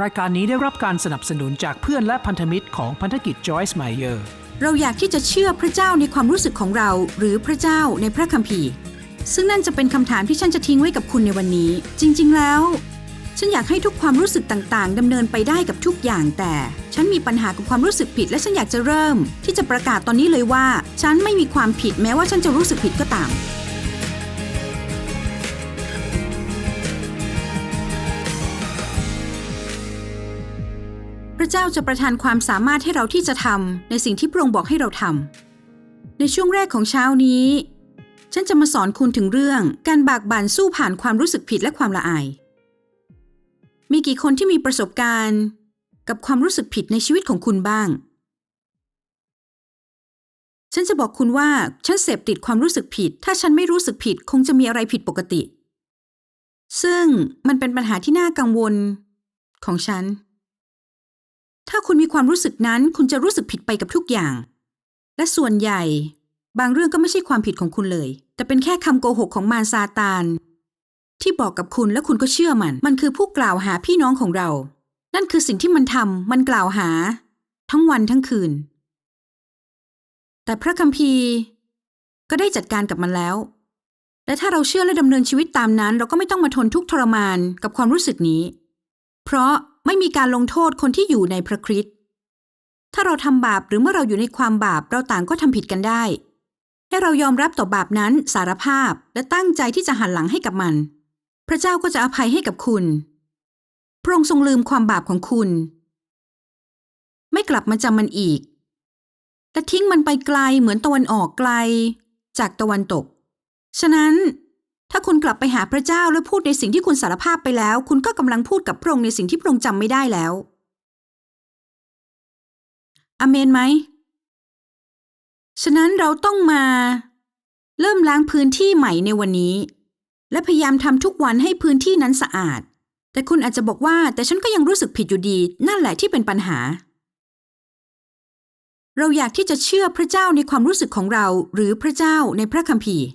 รายการนี้ได้รับการสนับสนุนจากเพื่อนและพันธมิตรของพันธกิจ Joyce Meyer เราอยากที่จะเชื่อพระเจ้าในความรู้สึกของเรา หรือพระเจ้าในพระคัมภีร์ ซึ่งนั่นจะเป็นคำถามที่ฉันจะทิ้งไว้กับคุณในวันนี้ จริง ๆ แล้ว ฉันอยากให้ทุกความรู้สึกต่างๆดำเนินไปได้กับทุกอย่างแต่ ฉันมีปัญหากับความรู้สึกผิด และฉันอยากจะเริ่ม ที่จะประกาศตอนนี้เลยว่า ฉันไม่มีความผิดแม้ว่าฉันจะรู้สึกผิดก็ตามาจะประทานความสามารถให้เราที่จะทำในสิ่งที่พระองค์บอกให้เราทำในช่วงแรกของเช้านี้ ฉันจะมาสอนคุณถึงเรื่องการบากบั่นสู้ผ่านความรู้สึกผิดและความละอาย มีกี่คนที่มีประสบการณ์ กับความรู้สึกผิดในชีวิตของคุณบ้าง ฉันจะบอกคุณว่าฉันเสพติดความรู้สึกผิด ถ้าฉันไม่รู้สึกผิดคงจะมีอะไรผิดปกติ ซึ่งมันเป็นปัญหาที่น่ากังวลของฉัน ถ้าคุณมีความรู้สึกนั้น คุณจะรู้สึกผิดไปกับทุกอย่าง และส่วนใหญ่ บางเรื่องก็ไม่ใช่ความผิดของคุณเลย แต่เป็นแค่คำโกหกของมารซาตาน ที่บอกกับคุณและคุณก็เชื่อมัน มันคือผู้กล่าวหาพี่น้องของเรา นั่นคือสิ่งที่มันทำมันกล่าวหา ทั้งวันทั้งคืน แต่พระคัมภีร์ ก็ได้จัดการกับมันแล้ว และถ้าเราเชื่อและดำเนินชีวิตตามนั้น เราก็ไม่ต้องมาทนทุกข์ทรมานกับความรู้สึกนี้ เพราะ ไม่มีการลงโทษคนที่อยู่ในพระคริสต์ถ้าเราทำบาปหรือเมื่อเราอยู่ในความบาปเราต่างก็ทำผิดกันได้ ให้เรายอมรับต่อบาปนั้นสารภาพและตั้งใจที่จะหันหลังให้กับมัน พระเจ้าก็จะอภัยให้กับคุณ พระองค์ทรงลืมความบาปของคุณ ไม่กลับมาจำมันอีกและทิ้งมันไปไกลเหมือนตะวันออกไกล จากตะวันตก ฉะนั้น ถ้าคุณกลับไปหาพระเจ้าและพูดในสิ่งที่คุณสารภาพไปแล้ว คุณก็กำลังพูดกับพระองค์ในสิ่งที่พระองค์จำไม่ได้แล้ว อเมนไหม ฉะนั้นเราต้องมา เริ่มล้างพื้นที่ใหม่ในวันนี้ และพยายามทำทุกวันให้พื้นที่นั้นสะอาด แต่คุณอาจจะบอกว่า แต่ฉันก็ยังรู้สึกผิดอยู่ดี นั่นแหละที่เป็นปัญหา เราอยากที่จะเชื่อพระเจ้าในความรู้สึกของเรา หรือพระเจ้าในพระคัมภีร์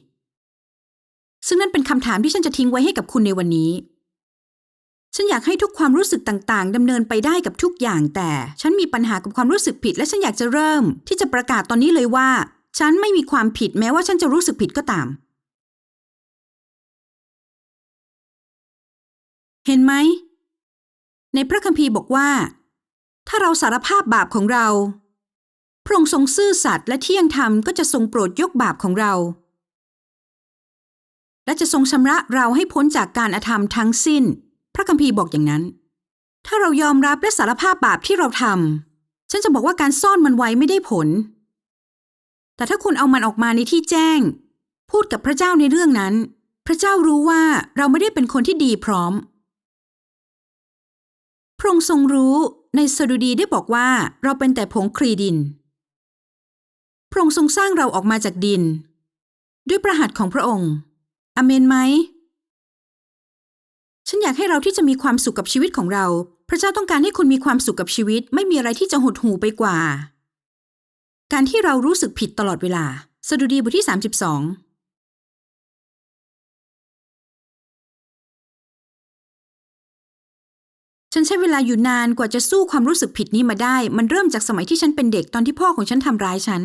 ซึ่งนั่นเป็นคำถามที่ฉันจะทิ้งไว้ให้กับคุณในวันนี้ ฉันอยากให้ทุกความรู้สึกต่างๆดำเนินไปได้กับทุกอย่างแต่ ฉันมีปัญหากับความรู้สึกผิด และฉันอยากจะเริ่ม ที่จะประกาศตอนนี้เลยว่า ฉันไม่มีความผิดแม้ว่าฉันจะรู้สึกผิดก็ตาม เห็นไหม ในพระคัมภีร์บอกว่า ถ้าเราสารภาพบาปของเราพระองค์ทรงซื่อสัตย์และเที่ยงธรรมก็จะทรงโปรดยกบาปของเรา และจะทรงชำระเราให้พ้นจากการอธรรมทั้งสิ้น พระคัมภีร์บอกอย่างนั้น ถ้าเรายอมรับและสารภาพบาปที่เราทำฉันจะบอกว่าการซ่อนมันไว้ไม่ได้ผล แต่ถ้าคุณเอามันออกมาในที่แจ้ง พูดกับพระเจ้าในเรื่องนั้น พระเจ้ารู้ว่าเราไม่ได้เป็นคนที่ดีพร้อมพระองค์ทรงรู้ในสดุดีได้บอกว่าเราเป็นแต่ผงครีดิน พระองค์ทรงสร้างเราออกมาจากดิน ด้วยประหัตของพระองค์ อเมนไหม ฉันอยากให้เราที่จะมีความสุขกับชีวิตของเรา พระเจ้าต้องการให้คุณมีความสุขกับชีวิต ไม่มีอะไรที่จะหดหู่ไปกว่า การที่เรารู้สึกผิดตลอดเวลา สดุดีบทที่ 32ฉันใช้เวลาอยู่นานกว่าจะสู้ความรู้สึกผิดนี้มาได้ มันเริ่มจากสมัยที่ฉันเป็นเด็กตอนที่พ่อของฉันทำร้ายฉัน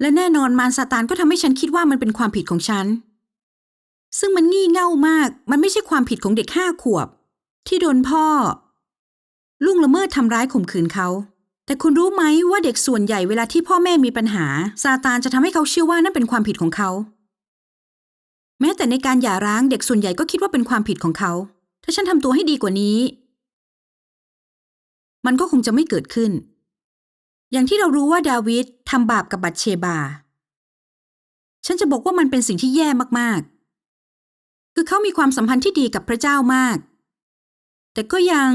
และแน่นอนมารซาตานก็ทำให้ฉันคิดว่ามันเป็นความผิดของฉัน ซึ่งมันงี่เง่ามาก มันไม่ใช่ความผิดของเด็กห้าขวบ ที่โดนพ่อลุงละเมิดทำร้ายข่มขืนเขา แต่คุณรู้ไหมว่าเด็กส่วนใหญ่เวลาที่พ่อแม่มีปัญหา ซาตานจะทำให้เขาเชื่อว่านั่นเป็นความผิดของเขา แม้แต่ในการหย่าร้างเด็กส่วนใหญ่ก็คิดว่าเป็นความผิดของเขา ถ้าฉันทำตัวให้ดีกว่านี้ มันก็คงจะไม่เกิดขึ้น อย่างที่เรารู้ว่าดาวิดทำบาปกับบัตเชบา ฉันจะบอกว่ามันเป็นสิ่งที่แย่มากๆ คือเขามีความสัมพันธ์ที่ดีกับพระเจ้ามาก แต่ก็ยัง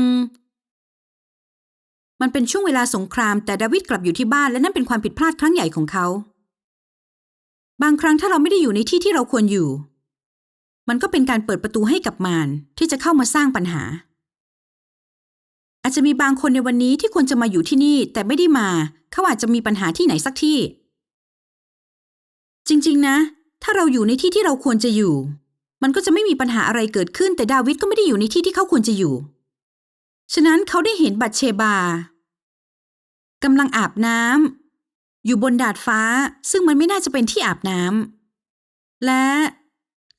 มันเป็นช่วงเวลาสงคราม แต่ดาวิดกลับอยู่ที่บ้านและนั่นเป็นความผิดพลาดครั้งใหญ่ของเขา บางครั้งถ้าเราไม่ได้อยู่ในที่ที่เราควรอยู่ มันก็เป็นการเปิดประตูให้กับมารที่จะเข้ามาสร้างปัญหา อาจจะมีบางคนในวันนี้ที่ควรจะมาอยู่ที่นี่แต่ไม่ได้มา เขาอาจจะมีปัญหาที่ไหนสักที่ จริง ๆ นะ ถ้าเราอยู่ในที่ที่เราควรจะอยู่ มันก็จะไม่มีปัญหาอะไรเกิดขึ้นแต่ดาวิดก็ไม่ได้อยู่ในที่ที่เขาควรจะอยู่ ฉะนั้นเขาได้เห็นบัตเชบากำลังอาบน้ำอยู่บนดาดฟ้าซึ่งมันไม่น่าจะเป็นที่อาบน้ำและ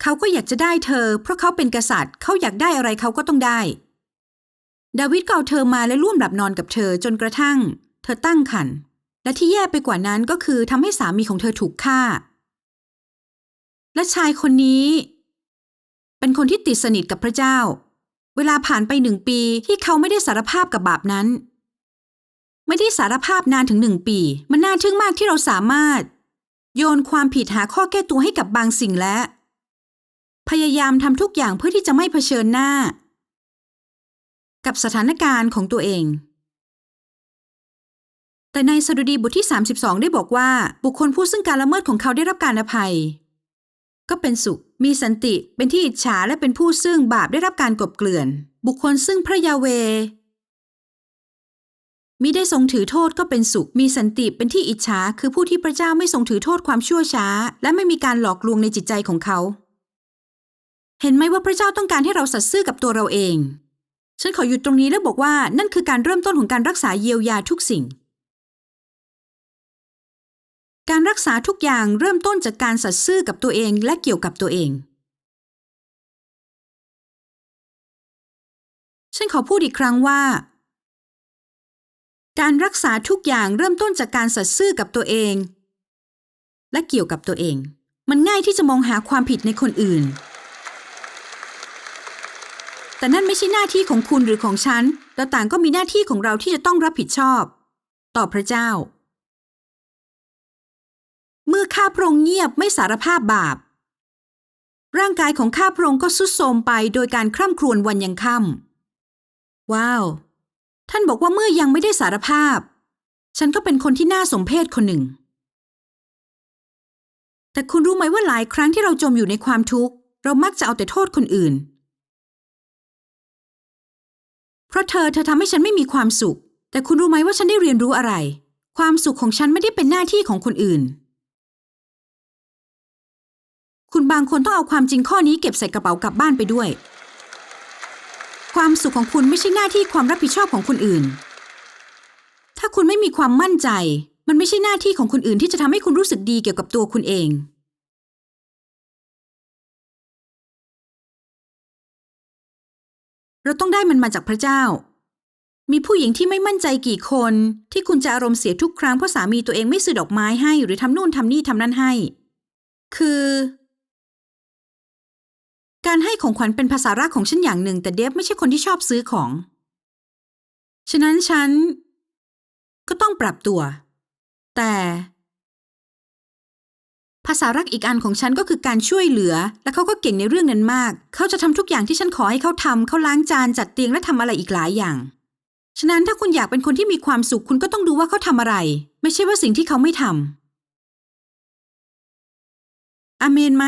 เขาก็อยากจะได้เธอ เพราะเขาเป็นกษัตริย์เขาอยากได้อะไรเขาก็ต้องได้ ดาวิดก็เอาเธอมาและร่วมหลับนอนกับเธอจนกระทั่ง เธอตั้งครรภ์และที่แย่ไปกว่านั้นก็คือทำให้สามีของเธอถูกฆ่า และชายคนนี้ เป็นคนที่ติดสนิทกับพระเจ้า เวลาผ่านไปหนึ่งปีที่เขาไม่ได้สารภาพกับบาปนั้น ไม่ได้สารภาพนานถึงหนึ่งปี มันน่าทึ่งมากที่เราสามารถ โยนความผิดหาข้อแก้ตัวให้กับบางสิ่งและ พยายามทำทุกอย่างเพื่อที่จะไม่เผชิญหน้า กับสถานการณ์ของตัวเอง แต่ในสดุดีบทที่ 32 ได้บอกว่า บุคคลผู้ซึ่งการละเมิดของเขาได้รับการอภัย ก็เป็นสุข มีสันติ เป็นที่อิจฉาและเป็นผู้ซึ่งบาปได้รับการกลบเกลื่อน บุคคลซึ่งพระยาเวมิได้ทรงถือโทษก็เป็นสุข มีสันติเป็นที่อิจฉาคือผู้ที่พระเจ้าไม่ทรงถือโทษความชั่วช้า และไม่มีการหลอกลวงในจิตใจของเขา เห็นไหมว่าพระเจ้าต้องการให้เราสัตย์ซื่อกับตัวเราเอง ฉันขอหยุดตรงนี้แล้วบอกว่านั่นคือการเริ่มต้นของการรักษาเยียวยาทุกสิ่ง การรักษาทุกอย่างเริ่มต้นจากการสัตย์ซื่อกับตัวเองและเกี่ยวกับตัวเอง ฉันขอพูดอีกครั้งว่า การรักษาทุกอย่างเริ่มต้นจากการสัตย์ซื่อกับตัวเอง และเกี่ยวกับตัวเอง มันง่ายที่จะมองหาความผิดในคนอื่น แต่นั่นไม่ใช่หน้าที่ของคุณหรือของฉันเราต่างก็มีหน้าที่ของเราที่จะต้องรับผิดชอบ ต่อพระเจ้า เมื่อข้าพระองค์เงียบไม่สารภาพบาป ร่างกายของข้าพระองค์ก็ทรุดโทมไปโดยการคร่ำครวญวันยังค่ำว้าว ท่านบอกว่าเมื่อยังไม่ได้สารภาพ ฉันก็เป็นคนที่น่าสมเพชคนหนึ่ง แต่คุณรู้ไหมว่าหลายครั้งที่เราจมอยู่ในความทุกข์ เรามักจะเอาแต่โทษคนอื่น เพราะเธอเธอทำให้ฉันไม่มีความสุข แต่คุณรู้ไหมว่าฉันได้เรียนรู้อะไร ความสุขของฉันไม่ได้เป็นหน้าที่ของคนอื่น คุณบางคนต้องเอาความจริงข้อนี้เก็บใส่กระเป๋ากลับบ้านไปด้วย ความสุขของคุณไม่ใช่หน้าที่ความรับผิดชอบของคนอื่น ถ้าคุณไม่มีความมั่นใจ มันไม่ใช่หน้าที่ของคนอื่นที่จะทำให้คุณรู้สึกดีเกี่ยวกับตัวคุณเอง เราต้องได้มันมาจากพระเจ้า มีผู้หญิงที่ไม่มั่นใจกี่คน ที่คุณจะอารมณ์เสียทุกครั้งเพราะสามีตัวเองไม่ซื้อดอกไม้ให้ หรือทำนู่นทำนี่ทำนั่นให้ คือ การให้ของขวัญเป็นภาษารักของฉันอย่างหนึ่ง แต่เดฟไม่ใช่คนที่ชอบซื้อของ ฉะนั้นฉัน ก็ต้องปรับตัว แต่ ภาษารักอีกอันของฉันก็คือการช่วยเหลือ และเขาก็เก่งในเรื่องนั้นมาก เขาจะทำทุกอย่างที่ฉันขอให้เขาทำเขาล้างจานจัดเตียงและทำอะไรอีกหลายอย่าง ฉะนั้นถ้าคุณอยากเป็นคนที่มีความสุขคุณก็ต้องดูว่าเขาทำอะไร ไม่ใช่ว่าสิ่งที่เขาไม่ทำอเมนไหม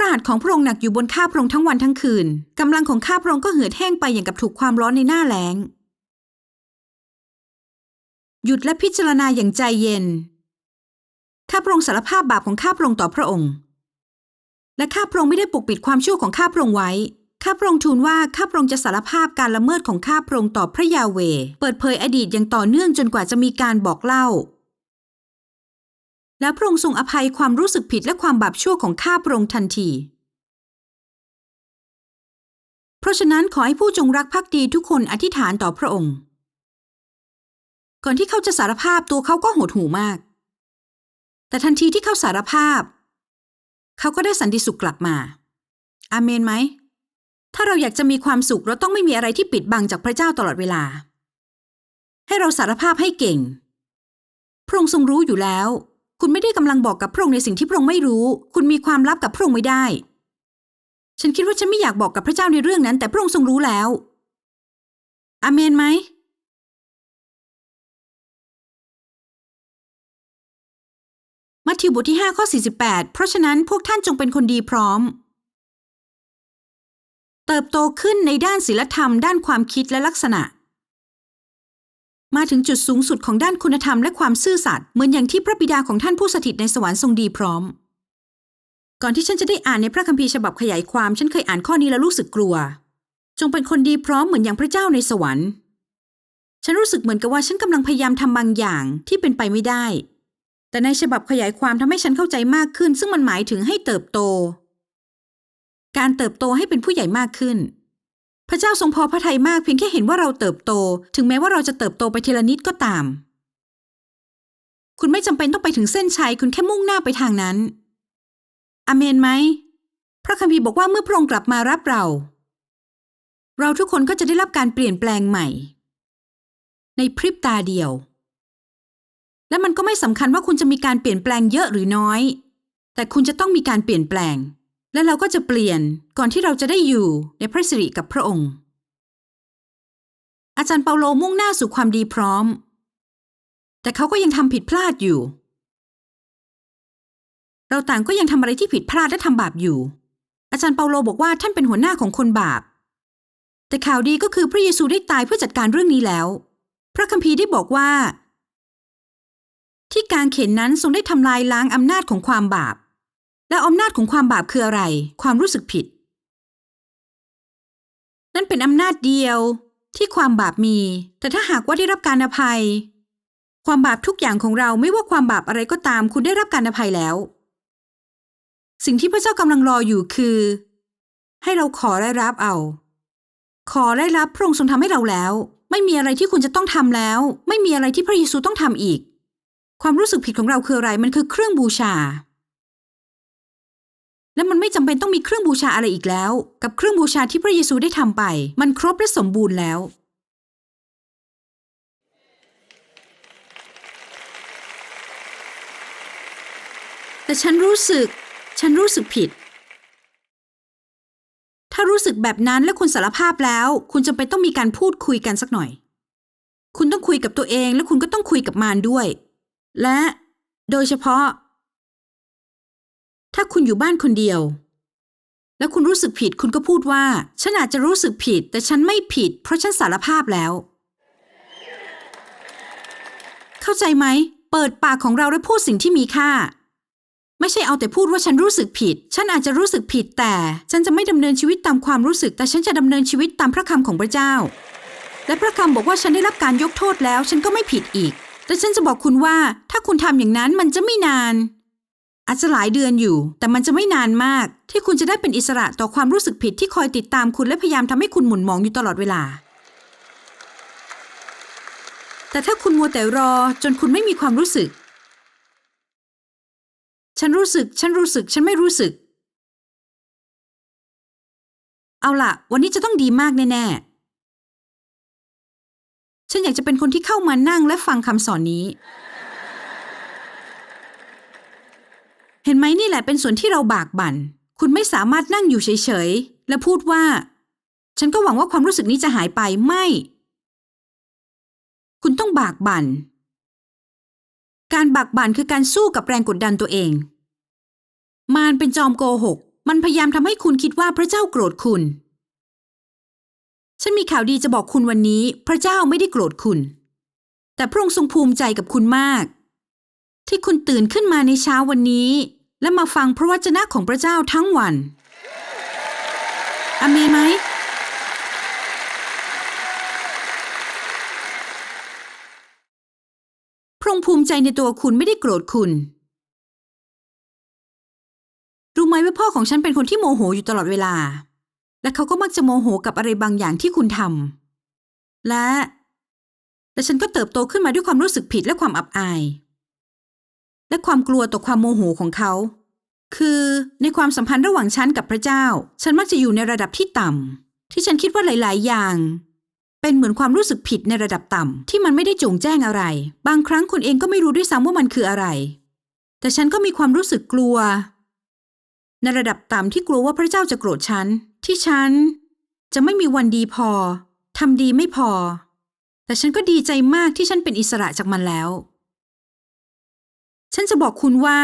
พระหัตถ์ของพระองค์หนักอยู่บนข้าพระองค์ทั้งวันทั้งคืนกำลังของข้าพระองค์ก็เหือดแห้งไปอย่างกับถูกความร้อนในหน้าแล้ง หยุดและพิจารณาอย่างใจเย็น ข้าพระองค์สารภาพบาปของข้าพระองค์ต่อพระองค์ และข้าพระองค์ไม่ได้ปกปิดความชั่วของข้าพระองค์ไว้ ข้าพระองค์ทูลว่าข้าพระองค์จะสารภาพการละเมิดของข้าพระองค์ต่อพระยาเว เปิดเผยอดีตอย่างต่อเนื่องจนกว่าจะมีการบอกเล่า และพระองค์ทรงอภัยความรู้สึกผิดและความบาปชั่วของข้าพระองค์ทันที เพราะฉะนั้นขอให้ผู้จงรักภักดีทุกคนอธิษฐานต่อพระองค์ ก่อนที่เขาจะสารภาพตัวเขาก็โหดหูมาก แต่ทันทีที่เขาสารภาพ เขาก็ได้สันติสุขกลับมา อาเมนไหม ถ้าเราอยากจะมีความสุขเราต้องไม่มีอะไรที่ปิดบังจากพระเจ้าตลอดเวลา ให้เราสารภาพให้เก่ง พระองค์ทรงรู้อยู่แล้ว คุณไม่ได้กำลังบอกกับพระองค์ในสิ่งที่พระองค์ไม่รู้ คุณมีความลับกับพระองค์ไม่ได้ ฉันคิดว่าฉันไม่อยากบอกกับพระเจ้าในเรื่องนั้น แต่พระองค์ทรงรู้แล้วอาเมนไหมมัทธิวบทที่ 5 ข้อ 48 เพราะฉะนั้นพวกท่านจงเป็นคนดีพร้อม เติบโตขึ้นในด้านศีลธรรมด้านความคิดและลักษณะ มาถึงจุดสูงสุดของด้านคุณธรรมและความซื่อสัตย์เหมือนอย่างที่พระบิดาของท่านผู้สถิตในสวรรค์ทรงดีพร้อม ก่อนที่ฉันจะได้อ่านในพระคัมภีร์ฉบับขยายความฉันเคยอ่านข้อนี้แล้วรู้สึกกลัว จงเป็นคนดีพร้อมเหมือนอย่างพระเจ้าในสวรรค์ ฉันรู้สึกเหมือนกับว่าฉันกำลังพยายามทำบางอย่างที่เป็นไปไม่ได้ แต่ในฉบับขยายความทำให้ฉันเข้าใจมากขึ้น ซึ่งมันหมายถึงให้เติบโต การเติบโตให้เป็นผู้ใหญ่มากขึ้น พระเจ้าทรงพอพระทัยมากเพียงแค่เห็นว่าเราเติบโต ถึงแม้ว่าเราจะเติบโตไปทีละนิดก็ตาม คุณไม่จำเป็นต้องไปถึงเส้นชัยคุณแค่มุ่งหน้าไปทางนั้น อเมนไหม พระคัมภีร์บอกว่าเมื่อพระองค์กลับมารับเรา เราทุกคนก็จะได้รับการเปลี่ยนแปลงใหม่ ในพริบตาเดียว และมันก็ไม่สำคัญว่าคุณจะมีการเปลี่ยนแปลงเยอะหรือน้อย แต่คุณจะต้องมีการเปลี่ยนแปลง และเราก็จะเปลี่ยนก่อนที่เราจะได้อยู่ในพระสิริกับพระองค์ อาจารย์เปาโลมุ่งหน้าสู่ความดีพร้อม แต่เขาก็ยังทำผิดพลาดอยู่ เราต่างก็ยังทำอะไรที่ผิดพลาดและทำบาปอยู่ อาจารย์เปาโลบอกว่าท่านเป็นหัวหน้าของคนบาป แต่ข่าวดีก็คือพระเยซูได้ตายเพื่อจัดการเรื่องนี้แล้ว พระคัมภีร์ได้บอกว่า ที่กางเข็นนั้นทรงได้ทำลายล้างอำนาจของความบาป และอำนาจของความบาปคืออะไร ความรู้สึกผิด นั่นเป็นอำนาจเดียวที่ความบาปมี แต่ถ้าหากว่าได้รับการอภัย ความบาปทุกอย่างของเราไม่ว่าความบาปอะไรก็ตาม คุณได้รับการอภัยแล้ว สิ่งที่พระเจ้ากำลังรออยู่คือ ให้เราขอและรับเอา ขอและรับพระองค์ทรงทำให้เราแล้ว ไม่มีอะไรที่คุณจะต้องทำแล้ว ไม่มีอะไรที่พระเยซูต้องทำอีก ความรู้สึกผิดของเราคืออะไรมันคือเครื่องบูชา และมันไม่จำเป็นต้องมีเครื่องบูชาอะไรอีกแล้ว กับเครื่องบูชาที่พระเยซูได้ทำไป มันครบและสมบูรณ์แล้ว แต่ฉันรู้สึก ฉันรู้สึกผิด ถ้ารู้สึกแบบนั้นและคุณสารภาพแล้ว คุณจำเป็นต้องมีการพูดคุยกันสักหน่อย คุณต้องคุยกับตัวเองและคุณก็ต้องคุยกับมารด้วย และ โดยเฉพาะ ถ้าคุณอยู่บ้านคนเดียว และคุณรู้สึกผิดคุณก็พูดว่า ฉันอาจจะรู้สึกผิด แต่ฉันไม่ผิด เพราะฉันสารภาพแล้ว เข้าใจไหม เปิดปากของเราและพูดสิ่งที่มีค่า ไม่ใช่เอาแต่พูดว่าฉันรู้สึกผิด ฉันอาจจะรู้สึกผิดแต่ ฉันจะไม่ดำเนินชีวิตตามความรู้สึก แต่ฉันจะดำเนินชีวิตตามพระคำของพระเจ้า และพระคำบอกว่าฉันได้รับการยกโทษแล้ว ฉันก็ไม่ผิดอีก แต่ฉันจะบอกคุณว่า ถ้าคุณทำอย่างนั้นมันจะไม่นาน อาจจะหลายเดือนอยู่ แต่มันจะไม่นานมาก ที่คุณจะได้เป็นอิสระต่อความรู้สึกผิดที่คอยติดตามคุณและพยายามทำให้คุณหมุนมองอยู่ตลอดเวลา แต่ถ้าคุณมัวแต่รอจนคุณไม่มีความรู้สึก ฉันรู้สึก ฉันรู้สึก ฉันไม่รู้สึก เอาล่ะ วันนี้จะต้องดีมากแน่ๆ ฉันอยากจะเป็นคนที่เข้ามานั่งและฟังคำสอนนี้ เห็นไหมนี่แหละเป็นส่วนที่เราบากบั่น คุณไม่สามารถนั่งอยู่เฉยๆ และพูดว่า ฉันก็หวังว่าความรู้สึกนี้จะหายไปไม่ คุณต้องบากบั่น การบากบั่นคือการสู้กับแรงกดดันตัวเอง มารเป็นจอมโกหก มันพยายามทำให้คุณคิดว่าพระเจ้าโกรธคุณ ฉันมีข่าวดีจะบอกคุณวันนี้ พระเจ้าไม่ได้โกรธคุณ แต่พระองค์ทรงภูมิใจกับคุณมาก ที่คุณตื่นขึ้นมาในเช้าวันนี้ และมาฟังพระวจนะของพระเจ้าทั้งวัน อเมนไหม พระองค์ภูมิใจในตัวคุณไม่ได้โกรธคุณ รู้ไหมว่าพ่อของฉันเป็นคนที่โมโหอยู่ตลอดเวลา และเขาก็มักจะโมโหกับอะไรบางอย่างที่คุณทำและและฉันก็เติบโตขึ้นมาด้วยความรู้สึกผิดและความอับอาย และความกลัวต่อความโมโหของเขา คือในความสัมพันธ์ระหว่างฉันกับพระเจ้า ฉันมักจะอยู่ในระดับที่ต่ำที่ฉันคิดว่าหลาย ๆ อย่าง เป็นเหมือนความรู้สึกผิดในระดับต่ำที่มันไม่ได้จงแจ้งอะไร บางครั้งคุณเองก็ไม่รู้ด้วยซ้ำว่ามันคืออะไร แต่ฉันก็มีความรู้สึกกลัว ในระดับต่ำที่กลัวว่าพระเจ้าจะโกรธฉัน ที่ฉัน จะไม่มีวันดีพอทำดีไม่พอ แต่ฉันก็ดีใจมากที่ฉันเป็นอิสระจากมันแล้ว ฉันจะบอกคุณว่า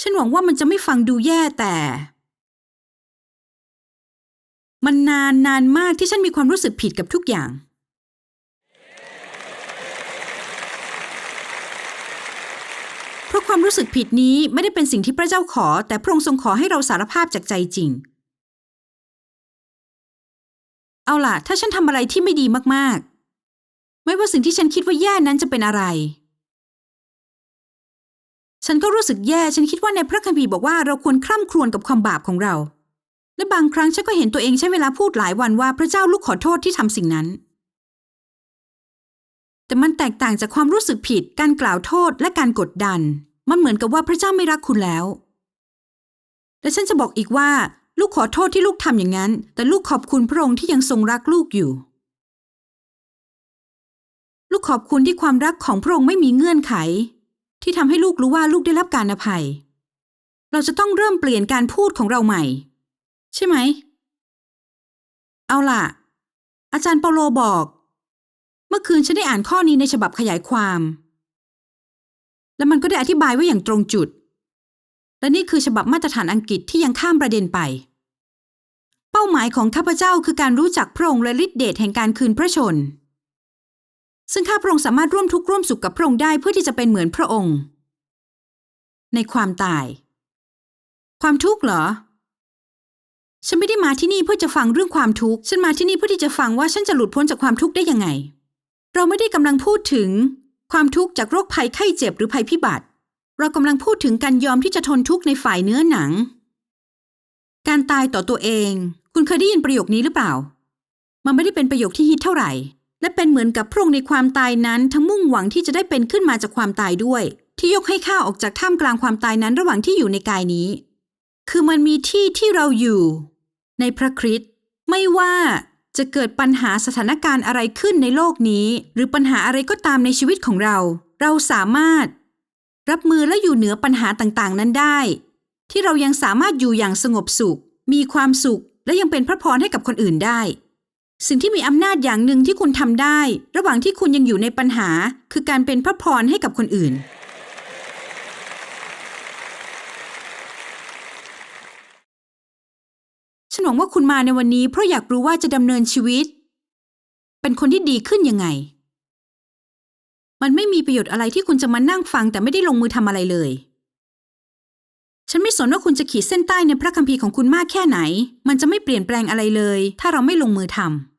ฉันหวังว่ามันจะไม่ฟังดูแย่แต่ มันนานนานมากที่ฉันมีความรู้สึกผิดกับทุกอย่าง เพราะความรู้สึกผิดนี้ไม่ได้เป็นสิ่งที่พระเจ้าขอ แต่พระองค์ทรงขอให้เราสารภาพจากใจจริง เอาล่ะ ถ้าฉันทำอะไรที่ไม่ดีมากๆ ไม่ว่าสิ่งที่ฉันคิดว่าแย่นั้นจะเป็นอะไร ฉันก็รู้สึกแย่ ฉันคิดว่าในพระคัมภีร์บอกว่าเราควรคร่ำครวญกับความบาปของเรา และบางครั้งฉันก็เห็นตัวเองใช้เวลาพูดหลายวันว่าพระเจ้าลูกขอโทษที่ทำสิ่งนั้น แต่มันแตกต่างจากความรู้สึกผิด การกล่าวโทษและการกดดัน มันเหมือนกับว่าพระเจ้าไม่รักคุณแล้ว และฉันจะบอกอีกว่า ลูกขอโทษที่ลูกทำอย่างนั้น แต่ลูกขอบคุณพระองค์ที่ยังทรงรักลูกอยู่ ลูกขอบคุณที่ความรักของพระองค์ไม่มีเงื่อนไข ที่ทำให้ลูกรู้ว่าลูกได้รับการอภัย เราจะต้องเริ่มเปลี่ยนการพูดของเราใหม่ ใช่ไหม เอาล่ะ อาจารย์เปาโลบอก เมื่อคืนฉันได้อ่านข้อนี้ในฉบับขยายความ และมันก็ได้อธิบายไว้อย่างตรงจุด และนี่คือฉบับมาตรฐานอังกฤษที่ยังข้ามประเด็นไป เป้าหมายของข้าพเจ้าคือการรู้จักพระองค์และฤทธิเดชแห่งการคืนพระชน ซึ่งข้าพระองค์สามารถร่วมทุกข์ร่วมสุขกับพระองค์ได้เพื่อที่จะเป็นเหมือนพระองค์ ในความตาย ความทุกข์เหรอ ฉันไม่ได้มาที่นี่เพื่อจะฟังเรื่องความทุกข์ ฉันมาที่นี่เพื่อที่จะฟังว่าฉันจะหลุดพ้นจากความทุกข์ได้ยังไง เราไม่ได้กำลังพูดถึง ความทุกข์จากโรคภัยไข้เจ็บหรือภัยพิบัติ เรากำลังพูดถึงการยอมที่จะทนทุกข์ในฝ่ายเนื้อหนัง การตายต่อตัวเอง คุณเคยได้ยินประโยคนี้หรือเปล่า มันไม่ได้เป็นประโยคที่ฮิตเท่าไหร่ และเป็นเหมือนกับพระองค์ในความตายนั้น ทั้งมุ่งหวังที่จะได้เป็นขึ้นมาจากความตายด้วย ที่ยกให้ข้าออกจากท่ามกลางความตายนั้นระหว่างที่อยู่ในกายนี้ คือมันมีที่ที่เราอยู่ ในพระคริสต์ไม่ว่าจะเกิดปัญหาสถานการณ์อะไรขึ้นในโลกนี้ หรือปัญหาอะไรก็ตามในชีวิตของเรา เราสามารถ รับมือและอยู่เหนือปัญหาต่างๆ นั้นได้ ที่เรายังสามารถอยู่อย่างสงบสุข มีความสุข และยังเป็นพระพรให้กับคนอื่นได้ สิ่งที่มีอำนาจอย่างหนึ่งที่คุณทำได้ ระหว่างที่คุณยังอยู่ในปัญหา คือการเป็นพระพรให้กับคนอื่น ฉันหวังว่าคุณมาในวันนี้เพราะอยากรู้ว่าจะดำเนินชีวิต เป็นคนที่ดีขึ้นยังไง มันไม่มีประโยชน์อะไรที่คุณจะมานั่งฟังแต่ไม่ได้ลงมือทำอะไรเลย ฉันไม่สนว่าคุณจะขีดเส้นใต้ในพระคัมภีร์ของคุณมากแค่ไหน มันจะไม่เปลี่ยนแปลงอะไรเลย ถ้าเราไม่ลงมือทำ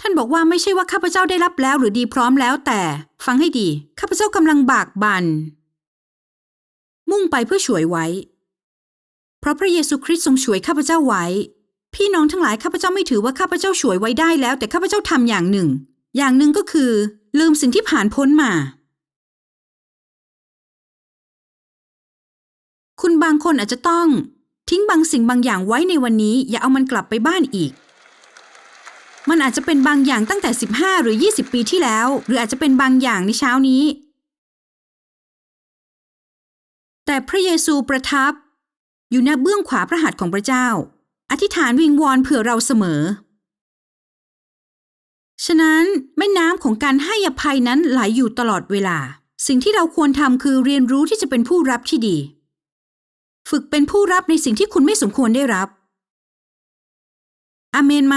ท่านบอกว่าไม่ใช่ว่าข้าพเจ้าได้รับแล้วหรือดีพร้อมแล้วแต่ ฟังให้ดี ข้าพเจ้ากำลังบากบัน่น มุ่งไปเพื่อฉวยไว้ เพราะพระเยซูคริสต์ทรงฉวยข้าพเจ้าไว้ พี่น้องทั้งหลายข้าพเจ้าไม่ถือว่าข้าพเจ้าฉวยไว้ได้แล้ว แต่ข้าพเจ้าทำอย่างหนึ่ง อย่างหนึ่งก็คือ ลืมสิ่งที่ผ่านพ้นมา คุณบางคนอาจจะต้อง ทิ้งบางสิ่งบางอย่างไว้ในวันนี้ อย่าเอามันกลับไปบ้านอีก มันอาจจะเป็นบางอย่างตั้งแต่ 15 หรือ 20 ปีที่แล้ว หรืออาจจะเป็นบางอย่างในเช้านี้ แต่พระเยซูประทับ อยู่ณเบื้องขวาพระหัตถ์ของพระเจ้า อธิษฐานวิงวอนเผื่อเราเสมอ ฉะนั้นแม่น้ำของการให้อภัยนั้นไหลอยู่ตลอดเวลา สิ่งที่เราควรทำคือเรียนรู้ที่จะเป็นผู้รับที่ดี ฝึกเป็นผู้รับในสิ่งที่คุณไม่สมควรได้รับ อาเมนไหม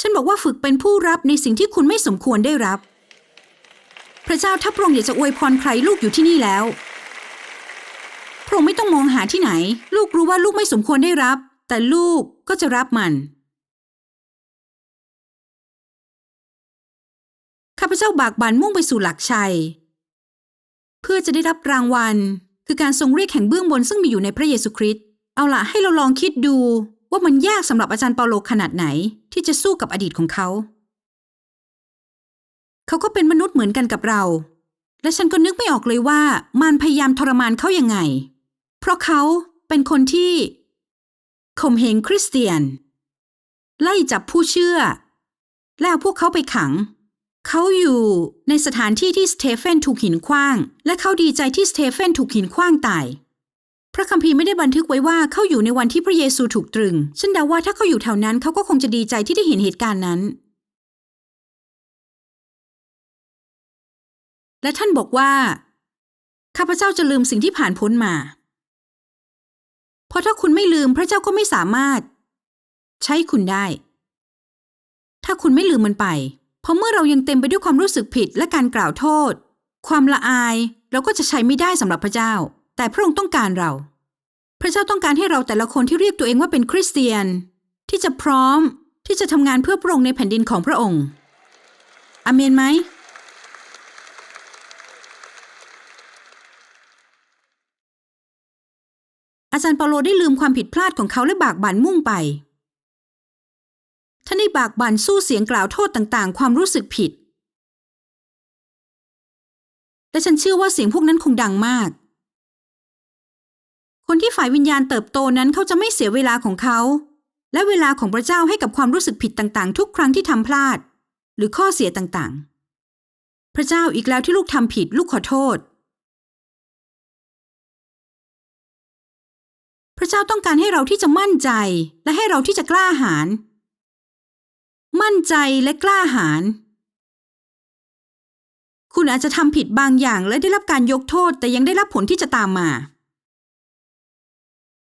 ฉันบอกว่าฝึกเป็นผู้รับในสิ่งที่คุณไม่สมควรได้รับ พระเจ้าถ้าพระองค์อยากจะอวยพรใครลูกอยู่ที่นี่แล้ว พระองค์ไม่ต้องมองหาที่ไหน ลูกรู้ว่าลูกไม่สมควรได้รับ แต่ลูกก็จะรับมัน ข้าพเจ้าบากบั่นมุ่งไปสู่หลักชัย เพื่อจะได้รับรางวัล คือการทรงเรียกแห่งเบื้องบนซึ่งมีอยู่ในพระเยซูคริสต์เอาล่ะให้เราลองคิดดูว่ามันยากสำหรับอาจารย์เปาโลขนาดไหน ที่จะสู้กับอดีตของเขา เขาก็เป็นมนุษย์เหมือนกันกับเรา และฉันก็นึกไม่ออกเลยว่ามันพยายามทรมานเขายังไง เพราะเขาเป็นคนที่ข่มเหงคริสเตียน ไล่จับผู้เชื่อ แล้วพวกเขาไปขัง เขาอยู่ในสถานที่ที่สเตเฟนถูกหินขว้าง และเขาดีใจที่สเตเฟนถูกหินขว้างตาย พระคัมภีร์ไม่ได้บันทึกไว้ว่าเขาอยู่ในวันที่พระเยซูถูกตรึง ฉันเดาว่าถ้าเขาอยู่แถวนั้นเขาก็คงจะดีใจที่ได้เห็นเหตุการณ์นั้น และท่านบอกว่า ข้าพเจ้าจะลืมสิ่งที่ผ่านพ้นมา เพราะถ้าคุณไม่ลืมพระเจ้าก็ไม่สามารถ ใช้คุณได้ ถ้าคุณไม่ลืมมันไป ราะเมื่อเรายังเต็มไปด้วยความรู้สึกผิดและการกล่าวโทษ ความละอายเราก็จะใช้ไม่ได้สำหรับพระเจ้า แต่พระองค์ต้องการเรา พระเจ้าต้องการให้เราแต่ละคนที่เรียกตัวเองว่าเป็นคริสเตียน ที่จะพร้อมที่จะทำงานเพื่อพระองค์ในแผ่นดินของพระองค์อเมนไหมอาจารย์เปาโลได้ลืมความผิดพลาดของเขาและบากบั่นมุ่งไป ท่านได้บากบั่นสู้เสียงกล่าวโทษต่างๆ ความรู้สึกผิด และฉันเชื่อว่าเสียงพวกนั้นคงดังมาก คนที่ฝ่ายวิญญาณเติบโตนั้นเขาจะไม่เสียเวลาของเขา และเวลาของพระเจ้าให้กับความรู้สึกผิดต่างๆ ทุกครั้งที่ทำพลาด หรือข้อเสียต่างๆ พระเจ้าอีกแล้วที่ลูกทำผิดลูกขอโทษพระเจ้าต้องการให้เราที่จะมั่นใจ และให้เราที่จะกล้าหาญ มั่นใจและกล้าหาญคุณอาจจะทำผิดบางอย่างและได้รับการยกโทษ แต่ยังได้รับผลที่จะตามมา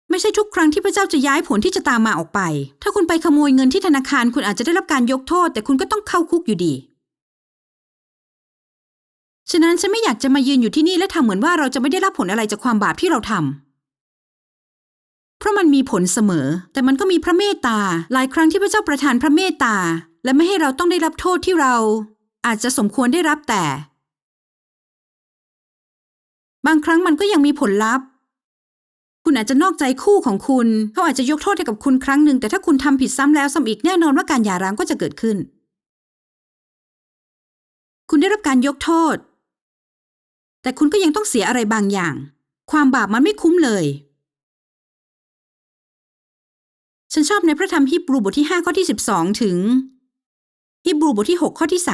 ไม่ใช่ทุกครั้งที่พระเจ้าจะย้ายผลที่จะตามมาออกไป ถ้าคุณไปขโมยเงินที่ธนาคาร คุณอาจจะได้รับการยกโทษ แต่คุณก็ต้องเข้าคุกอยู่ดี ฉะนั้นฉันไม่อยากจะมายืนอยู่ที่นี่และทำเหมือนว่าเราจะไม่ได้รับผลอะไรจากความบาปที่เราทำ ราะมันมีผลเสมอ แต่มันก็มีพระเมตตา หลายครั้งที่พระเจ้าประทานพระเมตตา และไม่ให้เราต้องได้รับโทษที่เรา อาจจะสมควรได้รับแต่ บางครั้งมันก็ยังมีผลลัพธ์ คุณอาจจะนอกใจคู่ของคุณ เขาอาจจะยกโทษให้กับคุณครั้งหนึ่ง แต่ถ้าคุณทำผิดซ้ำแล้วซ้ำอีกแน่นอนว่าการหย่าร้างก็จะเกิดขึ้น คุณได้รับการยกโทษ แต่คุณก็ยังต้องเสียอะไรบางอย่าง ความบาปมันไม่คุ้มเลย ฉันชอบในพระธรรมฮีบรูบทที่ 5 ข้อที่ 12 ถึงฮีบรูบทที่ 6 ข้อที่ 3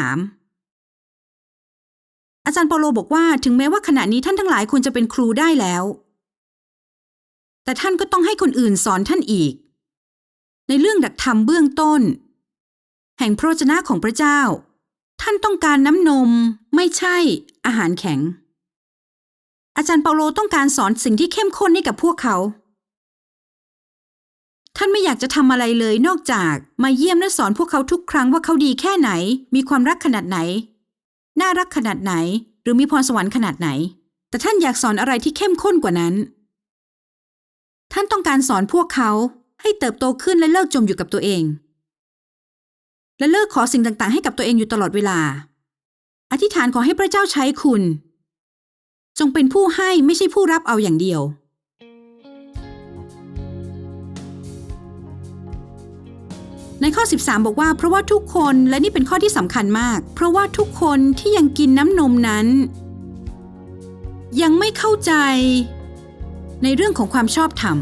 อาจารย์เปาโลบอกว่าถึงแม้ว่าขณะนี้ท่านทั้งหลายควรจะเป็นครูได้แล้ว แต่ท่านก็ต้องให้คนอื่นสอนท่านอีก ในเรื่องดักธรรมเบื้องต้น แห่งพระวจนะของพระเจ้า ท่านต้องการน้ำนมไม่ใช่อาหารแข็ง อาจารย์เปาโลต้องการสอนสิ่งที่เข้มข้นให้กับพวกเขา ท่านไม่อยากจะทำอะไรเลยนอกจากมาเยี่ยมและสอนพวกเขาทุกครั้งว่าเขาดีแค่ไหน มีความรักขนาดไหน น่ารักขนาดไหน หรือมีพรสวรรค์ขนาดไหน แต่ท่านอยากสอนอะไรที่เข้มข้นกว่านั้น ท่านต้องการสอนพวกเขาให้เติบโตขึ้นและเลิกจมอยู่กับตัวเอง และเลิกขอสิ่งต่างๆ ให้กับตัวเองอยู่ตลอดเวลา อธิษฐานขอให้พระเจ้าใช้คุณ จงเป็นผู้ให้ไม่ใช่ผู้รับเอาอย่างเดียว ในข้อ 13 บอกว่าเพราะว่าทุกคนและนี่เป็นข้อที่สำคัญมาก เพราะว่าทุกคนที่ยังกินน้ำนมนั้น ยังไม่เข้าใจ ในเรื่องของความชอบธรรม